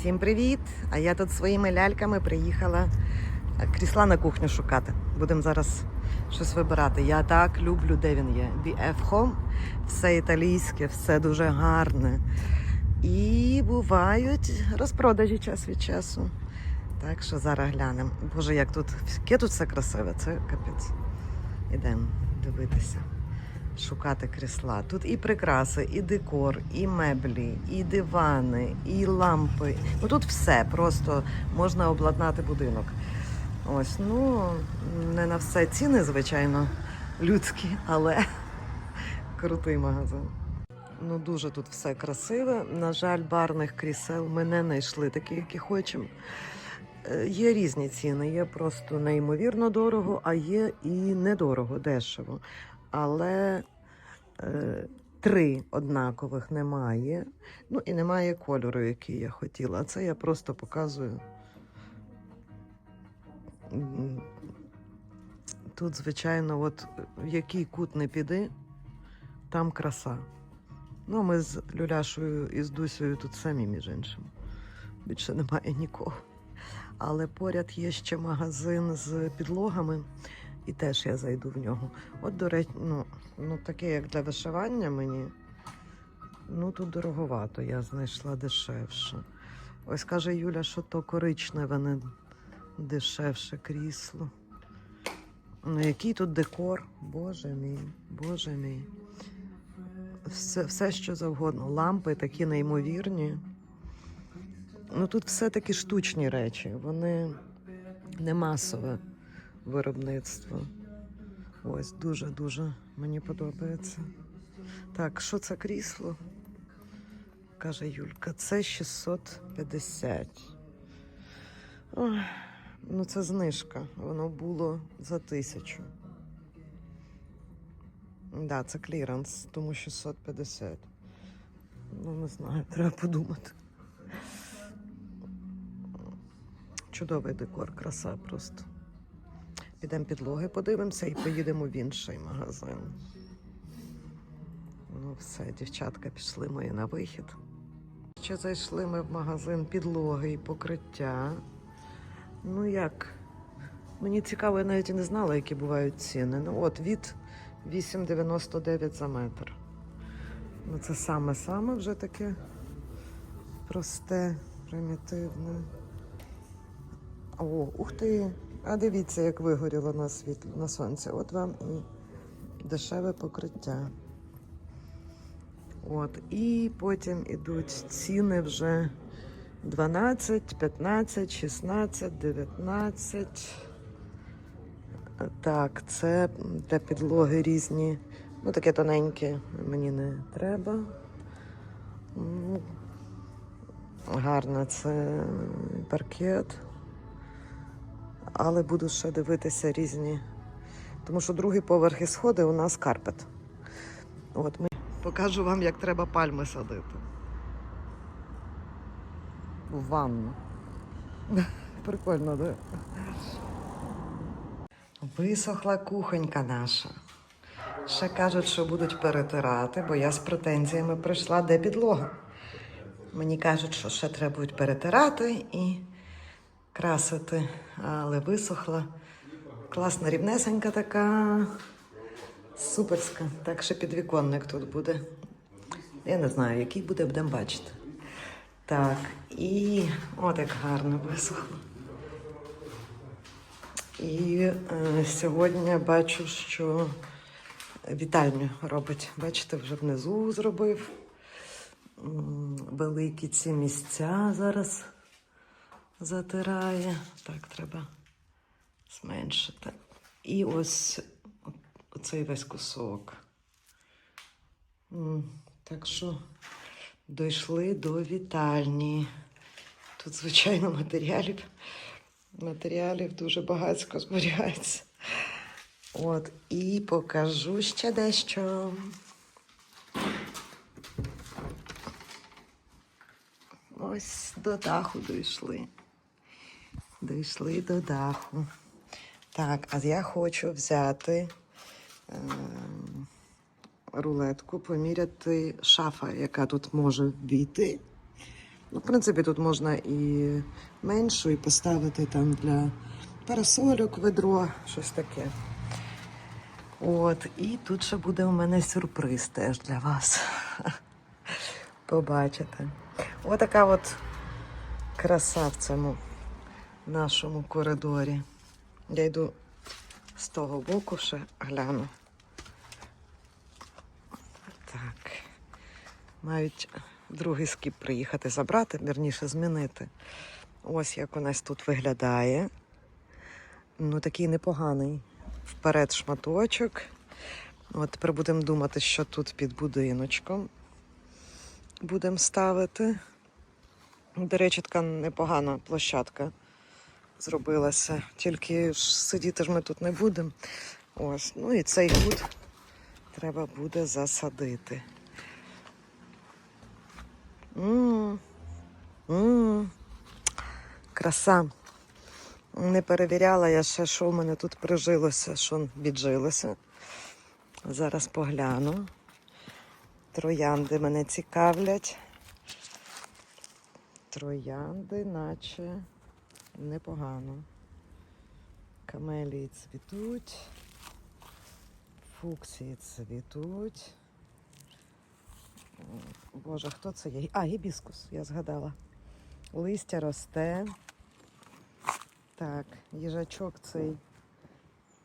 Всім привіт! А я тут своїми ляльками приїхала е, крісла на кухню шукати. Будемо зараз щось вибирати. Я так люблю, де він є. BF Home. Все італійське, все дуже гарне. І бувають розпродажі час від часу. Так що зараз глянемо. Боже, як тут яке тут все красиве, це капець. Ідемо дивитися, шукати крісла. Тут і прикраси, і декор, і меблі, і дивани, і лампи. Ну тут все просто можна обладнати будинок. Ось, ну не на все ціни, звичайно, людські, але крутий магазин. Ну дуже тут все красиве. На жаль, барних крісел ми не знайшли такі, які хочемо. Е, Є різні ціни, є просто неймовірно дорого, а є і недорого, дешево. Але е, три однакових немає. Ну і немає кольору, який я хотіла. А це я просто показую. Тут, звичайно, от в який кут не піди, там краса. Ну, ми з Люляшою і з Дусею тут самі, між іншим. Більше немає нікого. Але поряд є ще магазин з підлогами, і теж я зайду в нього. От, до речі, ну, ну таке, як для вишивання мені. Ну, тут дороговато, я знайшла дешевше. Ось каже Юля, що то коричневе не дешевше крісло. Ну, який тут декор? Боже мій, боже мій. Все, все що завгодно. Лампи такі неймовірні. Ну тут все таки штучні речі, вони не масове виробництво. Ось дуже-дуже мені подобається. Так, що це крісло? Каже Юлька, це 650. Ой, ну це знижка. Воно було за тисячу. Да, це кліранс, тому 650. Ну, не знаю, треба подумати. Чудовий декор, краса просто. Підемо підлоги, подивимося і поїдемо в інший магазин. Ну, все, дівчатка пішли мої на вихід. Ще зайшли ми в магазин підлоги і покриття. Ну як? Мені цікаво, я навіть і не знала, які бувають ціни. Ну от від 8,99 за метр. Ну, це саме-саме вже таке просте, примітивне. О, ух ти! А дивіться, як вигоріло на світло на сонці. От вам і дешеве покриття. От, і потім ідуть ціни вже 12, 15, 16, 19. Так, це для підлоги різні. Ну, таке тоненьке мені не треба. Гарно, це паркет. Але буду ще дивитися різні. Тому що другий поверх і сходи у нас карпет. От ми покажу вам, як треба пальми садити. В ванну. Прикольно, да? Висохла кухонька наша. Ще кажуть, що будуть перетирати, бо я з претензіями прийшла, де підлога. Мені кажуть, що ще треба будуть перетирати і красити, але висохла. Класна рівнесенька така, суперська. Так що підвіконник тут буде. Я не знаю, який буде, будемо бачити. Так, і от як гарно висохло. І е, сьогодні бачу, що вітальню робить. Бачите, вже внизу зробив. Великі ці місця зараз затирає. Так, треба зменшити. І ось оцей весь кусок. Так що дійшли до вітальні. Тут, звичайно, матеріалів. Матеріалів дуже багатько зберігається. От, і покажу ще дещо. Ось до даху дійшли. Дійшли до даху. Так, а я хочу взяти е, рулетку, поміряти шафа, яка тут може війти. Ну, в принципі, тут можна і меншу, і поставити там для парасольок, ведро, щось таке. От, і тут ще буде у мене сюрприз теж для вас. Побачите. Отака от краса в цьому нашому коридорі. Я йду з того боку ще гляну. Так. Мають другий скіп приїхати забрати, вірніше змінити. Ось як у нас тут виглядає. Ну, такий непоганий вперед шматочок. От тепер будемо думати, що тут під будиночком будемо ставити. До речі, така непогана площадка зробилася. Тільки ж сидіти ж ми тут не будемо. Ось, ну і цей кут треба буде засадити. м м Краса. Не перевіряла я ще, що в мене тут прижилося, що віджилося. Зараз погляну. Троянди мене цікавлять. Троянди, наче непогано. Камелії цвітуть, фуксії цвітуть. Боже, хто це є? А, гібіскус, я згадала. Листя росте. Так, їжачок цей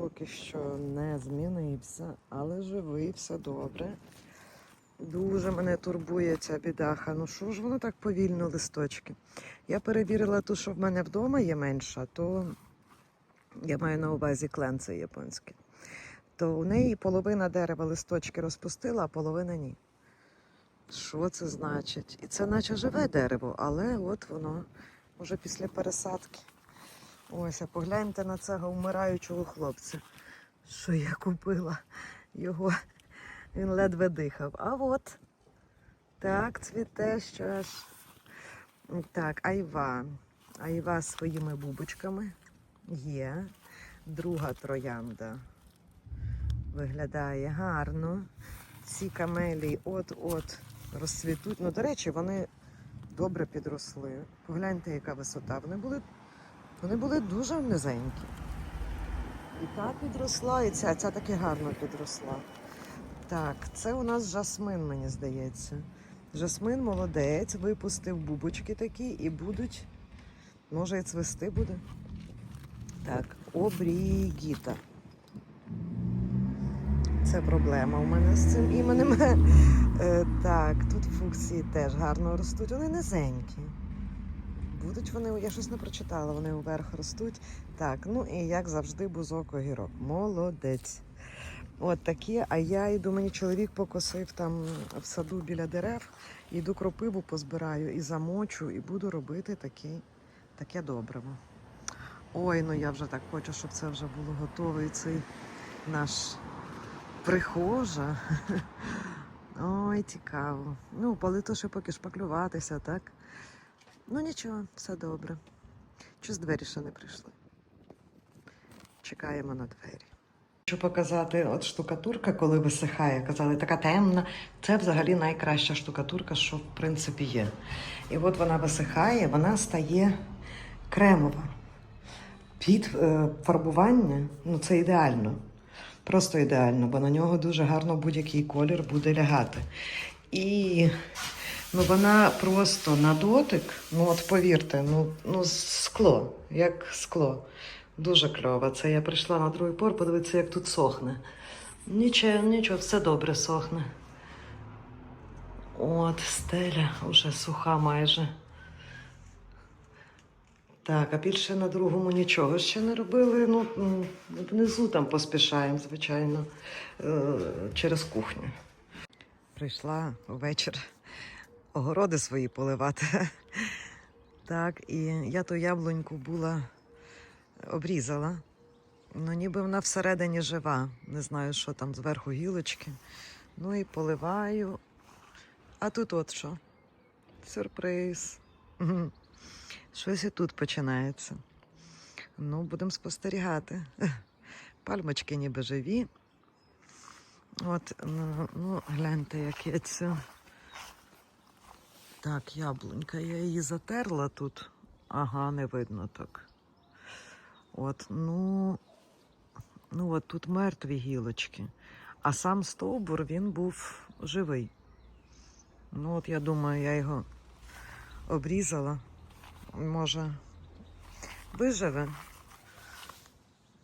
поки що не змінився, але живий, все добре. Дуже мене турбує ця бідаха. Ну що ж воно так повільно листочки? Я перевірила ту, що в мене вдома є менша, то я маю на увазі клен це японське. То у неї половина дерева листочки розпустила, а половина ні. Що це значить? І це наче живе дерево, але от воно уже після пересадки. Ось, а погляньте на цього вмираючого хлопця, що я купила його. Він ледве дихав. А от так, цвіте що ж. Так, айва. Айва своїми бубочками є. Друга троянда виглядає гарно. Ці камелії от-от розцвітуть. Ну, до речі, вони добре підросли. Погляньте, яка висота. Вони були, вони були дуже низенькі. І та підросла, і ця, ця таки гарно підросла. Так, це у нас жасмин, мені здається. Жасмин молодець, випустив бубочки такі і будуть. Може і цвести буде. Так, обрігіта. Це проблема у мене з цим іменем. Е, так, тут фуксії теж гарно ростуть. Вони низенькі. Будуть вони, я щось не прочитала, вони вверх ростуть. Так, ну і як завжди, бузок огірок. Молодець. От такі, а я йду, мені чоловік покосив там в саду біля дерев, йду кропиву позбираю і замочу, і буду робити такі, таке добриво. Ой, ну я вже так хочу, щоб це вже було готовий цей наш прихожа. Ой, цікаво. Ну, палито ще поки шпаклюватися, так? Ну нічого, все добре. Чи з двері ще не прийшли? Чекаємо на двері. Хочу показати, от штукатурка, коли висихає, казали, така темна. Це взагалі найкраща штукатурка, що в принципі є. І от вона висихає, вона стає кремова. Під е, фарбування ну це ідеально. Просто ідеально, бо на нього дуже гарно будь-який колір буде лягати. І ну, вона просто на дотик, ну от повірте, ну, ну скло, як скло. Дуже кльово. Це я прийшла на другий пор, подивитися, як тут сохне. Нічого, нічого, все добре сохне. От, стеля вже суха майже. Так, а більше на другому нічого ще не робили. Ну, внизу там поспішаємо, звичайно, е, через кухню. Прийшла увечір огороди свої поливати. Так, і я ту яблуньку була обрізала. Ну, ніби вона всередині жива. Не знаю, що там зверху гілочки. Ну і поливаю. А тут от що? Сюрприз. Щось і тут починається. Ну, будемо спостерігати. Пальмочки ніби живі. От, ну, ну гляньте, як я цю Так, яблунька, я її затерла тут. Ага, не видно так. От, ну, ну от тут мертві гілочки. А сам стовбур він був живий. Ну, от я думаю, я його обрізала. Може, виживе.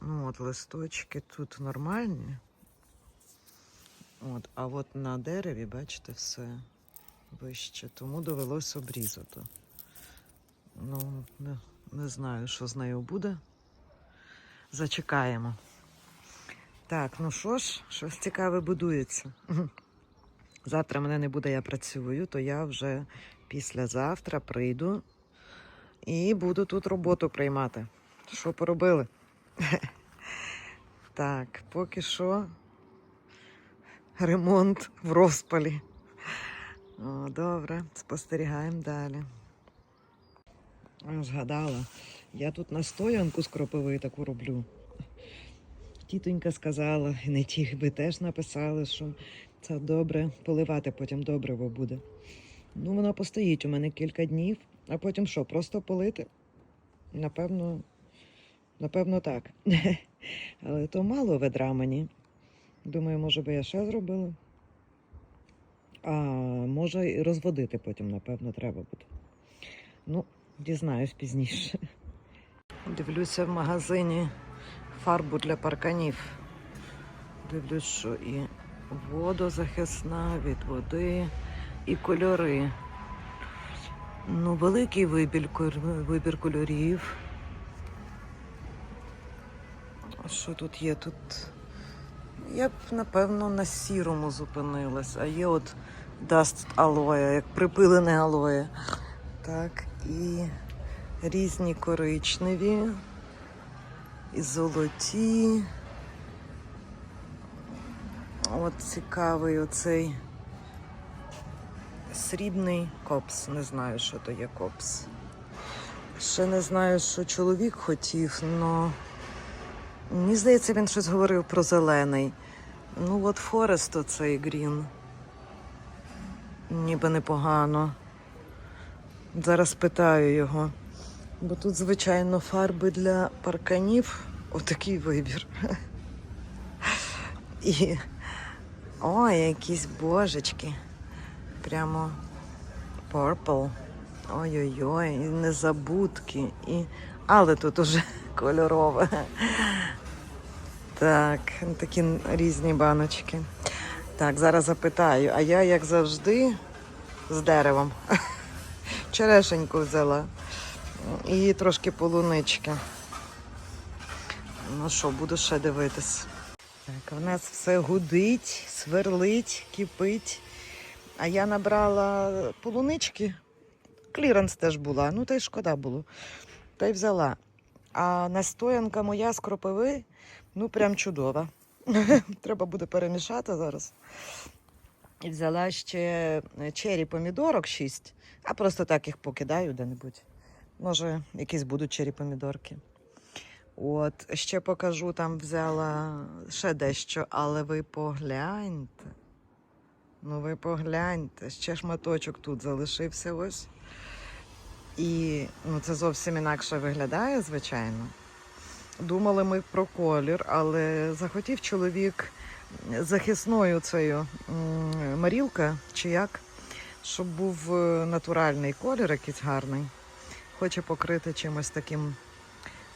Ну, от листочки тут нормальні. От, а от на дереві, бачите, все вище, тому довелося обрізати. Ну, не, не знаю, що з нею буде. Зачекаємо. Так, ну що ж, щось цікаве будується. Завтра мене не буде, я працюю, то я вже післязавтра прийду і буду тут роботу приймати. Що поробили? Так, поки що ремонт в розпалі. О, добре, спостерігаємо далі. Згадала, я тут настоянку з кропиви таку роблю. Тітонька сказала, і не ті би теж написали, що це добре поливати потім добриво буде. Ну, воно постоїть у мене кілька днів, а потім що, просто полити? Напевно, напевно, так. Але то мало ведра мені. Думаю, може би я ще зробила. А може і розводити потім, напевно, треба буде. Ну, дізнаюсь пізніше. Дивлюся в магазині фарбу для парканів. Дивлюсь, що і водозахисна від води, і кольори. Ну, великий вибір, вибір кольорів. Що тут є? Тут я б, напевно, на сірому зупинилась, а є от Dust алоє, як припилене алоє. Так, і різні коричневі, і золоті. От цікавий оцей срібний копс. Не знаю, що то є копс. Ще не знаю, що чоловік хотів, але мені здається, він щось говорив про зелений. Ну, от Форест оцей грін. Ніби непогано. Зараз питаю його. Бо тут, звичайно, фарби для парканів. Отакий вибір. І. Ой, якісь божечки. Прямо purple. Ой-ой-ой, і незабудки. І... Але тут уже кольорове. Так, такі різні баночки. Так, зараз запитаю, а я, як завжди, з деревом. Черешеньку взяла. І трошки полунички. Ну що, буду ще дивитись. Так, в нас все гудить, сверлить, кипить. А я набрала полунички. Кліранс теж була, ну та й шкода було. Та й взяла. А настоянка моя з кропиви, ну прям чудова. Треба буде перемішати зараз. І взяла ще чері помідорок 6, а просто так їх покидаю де-небудь. Може, якісь будуть чері помідорки. От, ще покажу, там взяла ще дещо, але ви погляньте. Ну, ви погляньте, ще шматочок тут залишився ось. І ну, це зовсім інакше виглядає, звичайно. Думали ми про колір, але захотів чоловік захисною цією марілка чи як, щоб був е, натуральний колір, якийсь гарний. Хоче покрити чимось таким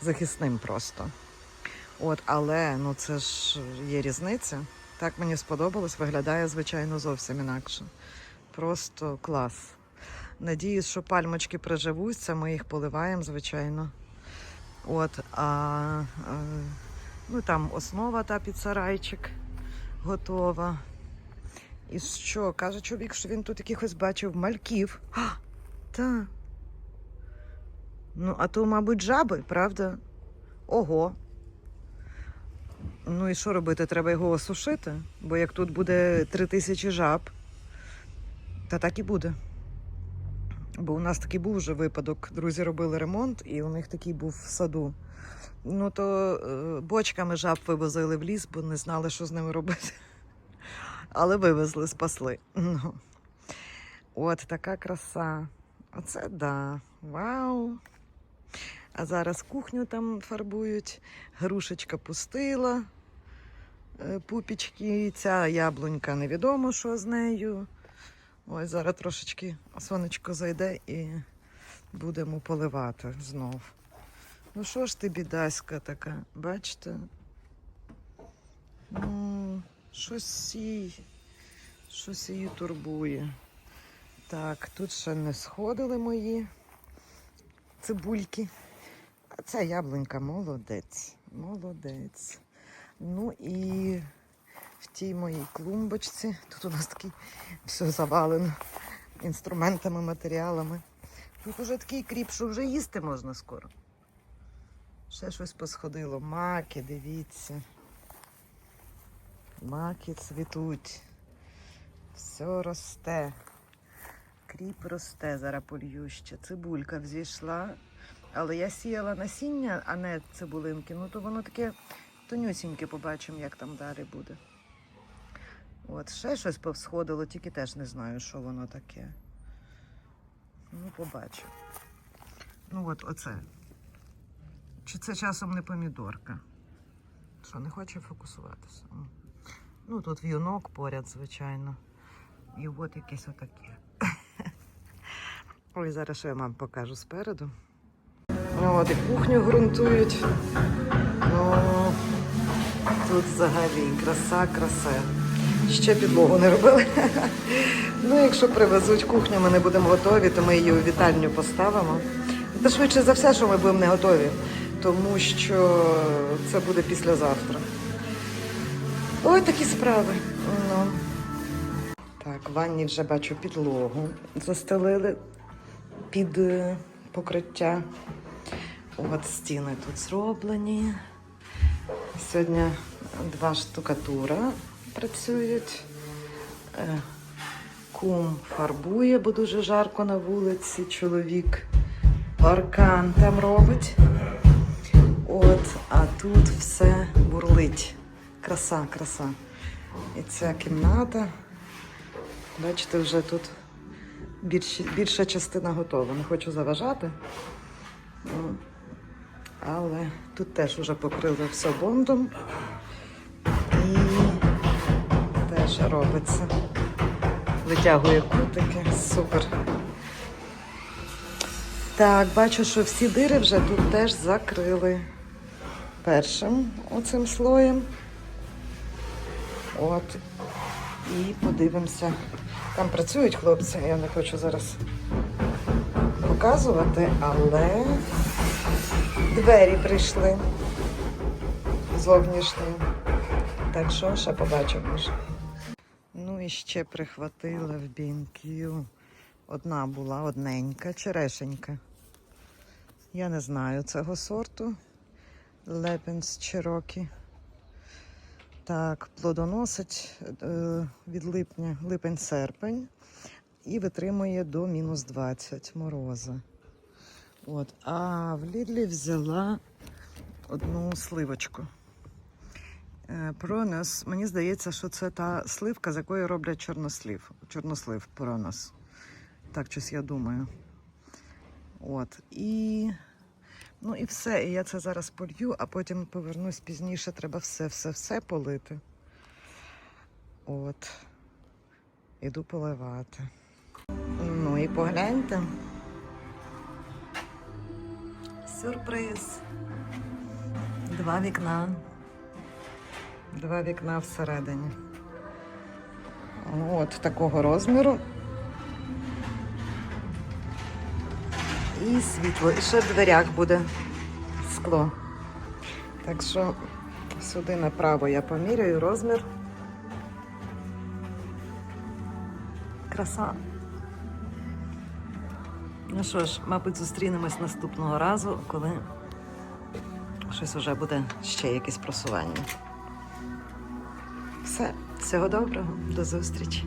захисним просто. От, але ну це ж є різниця. Так мені сподобалось, виглядає, звичайно, зовсім інакше. Просто клас. Надіюсь, що пальмочки приживуться, ми їх поливаємо, звичайно. От, а, а ну там основа та під сарайчик готова. І що? Каже чоловік, що він тут якихось бачив мальків. А, та. Ну, а то, мабуть, жаби, правда? Ого. Ну і що робити? Треба його осушити, бо як тут буде три тисячі жаб, та так і буде. Бо у нас такий був вже випадок. Друзі робили ремонт, і у них такий був в саду. Ну то е, бочками жаб вивозили в ліс, бо не знали, що з ними робити. Але вивезли, спасли. Ну. От така краса. Оце да. Вау. А зараз кухню там фарбують. Грушечка пустила. е, Пупічки, ця яблунька невідомо, що з нею. Ось зараз трошечки сонечко зайде і будемо поливати знов. Ну що ж ти, бідаська така, бачите? Ну, щось їй, щось її турбує. Так, тут ще не сходили мої цибульки. А ця яблунька молодець. Молодець. Ну і в тій моїй клумбочці, тут у нас такий все завалено інструментами, матеріалами. Тут уже такий кріп, що вже їсти можна скоро. Ще щось посходило. Маки, дивіться. Маки цвітуть. Все росте. Кріп росте, зараз полью ще. Цибулька взійшла. Але я сіяла насіння, а не цибулинки. Ну то воно таке тонюсіньке, побачимо, як там далі буде. От, ще щось повсходило, тільки теж не знаю, що воно таке. Ну, побачу. Ну от оце. Чи це часом не помідорка? Що, не хоче фокусуватися? Ну, тут в'юнок поряд, звичайно. І от якесь отаке. Ой, зараз що я вам покажу спереду. Ну, от і кухню ґрунтують. Ну, тут взагалі краса, краса. Ще підлогу не робили. Ну, якщо привезуть кухню, ми не будемо готові, то ми її у вітальню поставимо. Та швидше за все, що ми будемо не готові, тому що це буде післязавтра. Ой, такі справи. Ну. Так, в ванні вже бачу підлогу. Застелили під е, покриття. От стіни тут зроблені. Сьогодні два штукатура працюють. Е, Кум фарбує, бо дуже жарко на вулиці. Чоловік паркан там робить. От, а тут все бурлить. Краса, краса. І ця кімната. Бачите, вже тут більш, більша частина готова. Не хочу заважати. Ну, Але тут теж вже покрили все бондом. І теж робиться. Витягує кутики. Супер. Так, бачу, що всі дири вже тут теж закрили першим оцим слоєм. От. І подивимося. Там працюють хлопці, я не хочу зараз показувати, але двері прийшли зовнішні. Так що ще побачимо. Ну і ще прихватила в бінків. Одна була одненька, черешенька. Я не знаю цього сорту. Лепенс Чирокі. Так, плодоносить е, від липня, липень-серпень і витримує до мінус 20 мороза. От. А в Лідлі взяла одну сливочку. Е, Пронос, мені здається, що це та сливка, з якої роблять чорнослив. Чорнослив пронос. Так, щось я думаю. От. І Ну і все. І я це зараз полью, а потім повернусь пізніше. Треба все, все, все полити. От. Іду поливати. Ну і погляньте. Сюрприз. Два вікна. Два вікна всередині. От такого розміру. І світло. І ще в дверях буде скло. Так що сюди направо я поміряю розмір. Краса. Ну що ж, мабуть, зустрінемось наступного разу, коли щось вже буде ще якесь просування. Все, всього доброго, до зустрічі.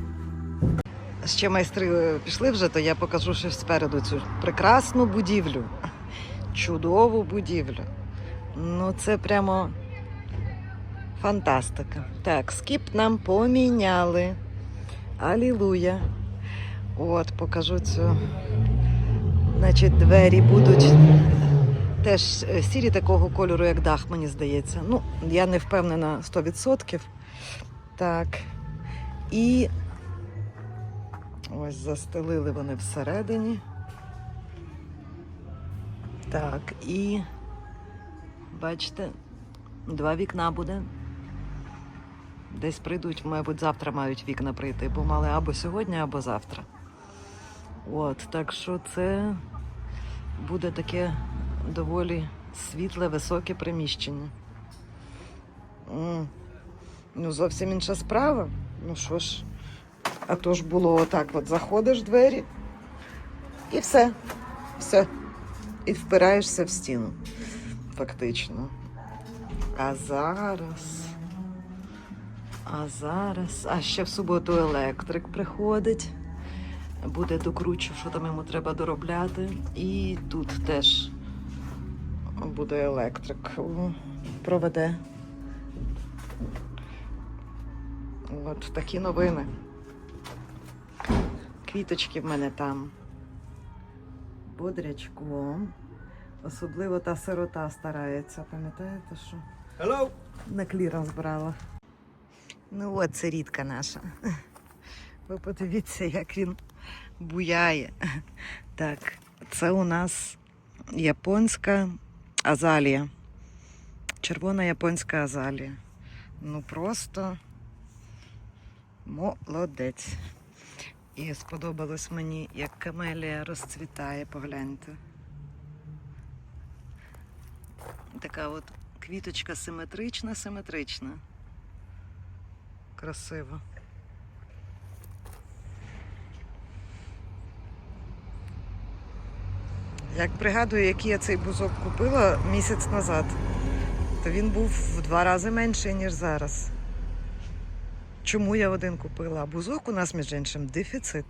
Ще майстри е, пішли вже, то я покажу ще спереду цю прекрасну будівлю. Чудову будівлю. Ну, це прямо фантастика. Так, скіп нам поміняли. Алілуя. От, покажу цю. Значить, двері будуть теж е, сірі такого кольору, як дах, мені здається. Ну, я не впевнена 100%. Так. І ось застелили вони всередині. Так, і бачите, два вікна буде. Десь прийдуть, мабуть, завтра мають вікна прийти, бо мали або сьогодні, або завтра. От, так що це буде таке доволі світле, високе приміщення. Ну, зовсім інша справа. Ну що ж, а то ж було отак: от заходиш в двері і все. Все. І впираєшся в стіну, фактично. А зараз. А зараз. А ще в суботу електрик приходить. Буде докручу, що там йому треба доробляти. І тут теж буде електрик. Проведе. От такі новини. Квіточки в мене там. Бодрячком. Особливо та сирота старається, пам'ятаєте, що? Hello. На кліренс брала. Ну от це рідка наша. Ви подивіться, як він буяє. Так, це у нас японська азалія. Червона японська азалія. Ну просто молодець. І сподобалось мені, як камелія розцвітає, погляньте. Така от квіточка симетрична, симетрична. Красиво. Як пригадую, який я цей бузок купила місяць назад, то він був в два рази менший, ніж зараз. Чому я один купила? А бузок у нас, між іншим, дефіцит.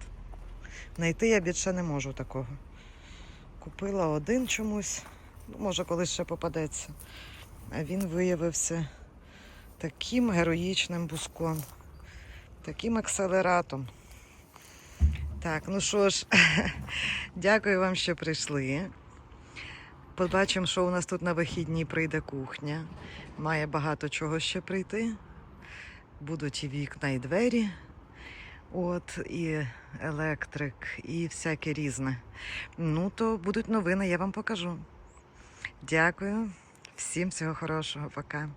Найти я більше не можу такого. Купила один чомусь, ну, може, колись ще попадеться. А він виявився таким героїчним бузком, таким акселератом. Так, ну що ж, дякую вам, що прийшли. Побачимо, що у нас тут на вихідні прийде кухня. Має багато чого ще прийти. Будуть і вікна, і двері. От, і електрик, і всяке різне. Ну, то будуть новини, я вам покажу. Дякую. Всім всього хорошого, пока.